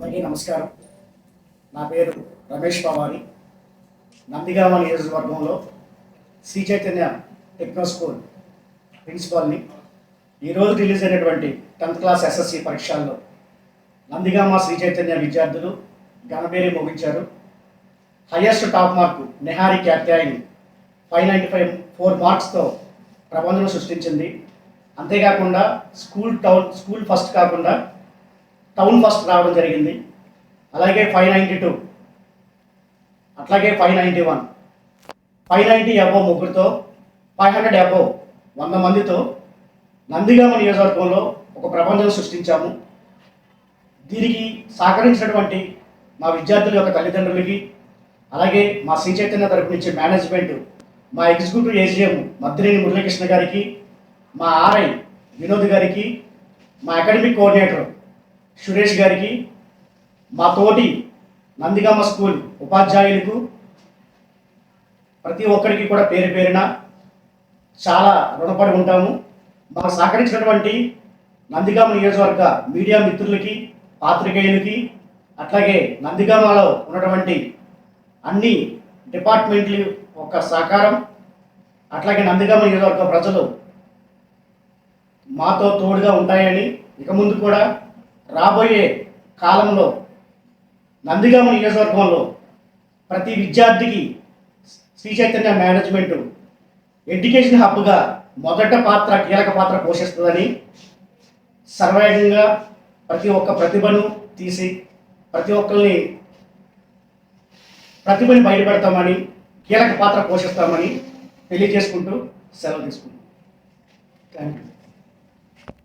అందరికీ నమస్కారం. నా పేరు రమేష్ పవారి. నందిగామ నియోజకవర్గంలో శ్రీ చైతన్య టెక్నో స్కూల్ ప్రిన్సిపాల్ని ఈరోజు రిలీజ్ అయినటువంటి టెన్త్ క్లాస్ ఎస్ఎస్సి పరీక్షల్లో నందిగామ శ్రీ చైతన్య విద్యార్థులు ఘనబేరి ముగించారు. Highest top mark Nehari Katyayini five ninety five four మార్క్స్తో ప్రబంధం సృష్టించింది. అంతేకాకుండా స్కూల్ టౌన్ స్కూల్ ఫస్ట్ కాకుండా టౌన్ ఫస్ట్ రావడం జరిగింది. అలాగే ఫైవ్ నైంటీ టూ. అట్లాగే five ninety one. Five ninety above ముగ్గురితో five hundred above వంద మందితో నందిగామ నియోజకవర్గంలో ఒక ప్రపంచం సృష్టించాము. దీనికి సహకరించినటువంటి మా విద్యార్థుల యొక్క తల్లిదండ్రులకి అలాగే మా శ్రీ చైతన్య తరపు నుంచి మేనేజ్మెంట్ మా ఎగ్జిక్యూటివ్ ఏజీఎం మద్దినేని మురళీకృష్ణ గారికి మా ఆర్ఐ వినోద్ గారికి మా అకాడమిక్ కోఆర్డినేటర్ సురేష్ గారికి మా తోటి నందిగామ స్కూల్ ఉపాధ్యాయులకు ప్రతి ఒక్కరికి కూడా పేరు పేరున చాలా రుణపడి ఉంటాము. మాకు సహకరించినటువంటి నందిగామ నియోజకవర్గ మీడియా మిత్రులకి పాత్రికేయులకి అట్లాగే నందిగామలో ఉన్నటువంటి అన్ని డిపార్ట్మెంట్లు యొక్క సహకారం అట్లాగే నందిగామ నియోజకవర్గ ప్రజలు మాతో తోడుగా ఉంటాయని ఇక ముందు కూడా రాబోయే కాలంలో నందిగామ నియోజకవర్గంలో ప్రతి విద్యార్థికి శ్రీ చైతన్య మేనేజ్మెంట్ ఎడ్యుకేషన్ హబ్గా మొదట పాత్ర కీలక పాత్ర పోషిస్తుందని సర్వేగంగా ప్రతి ఒక్క ప్రతిభను తీసి ప్రతి ఒక్కరిని ప్రతిభని బయటపెడతామని కీలక పాత్ర పోషిస్తామని తెలియజేసుకుంటూ సెలవు తీసుకుంటాం థ్యాంక్ యూ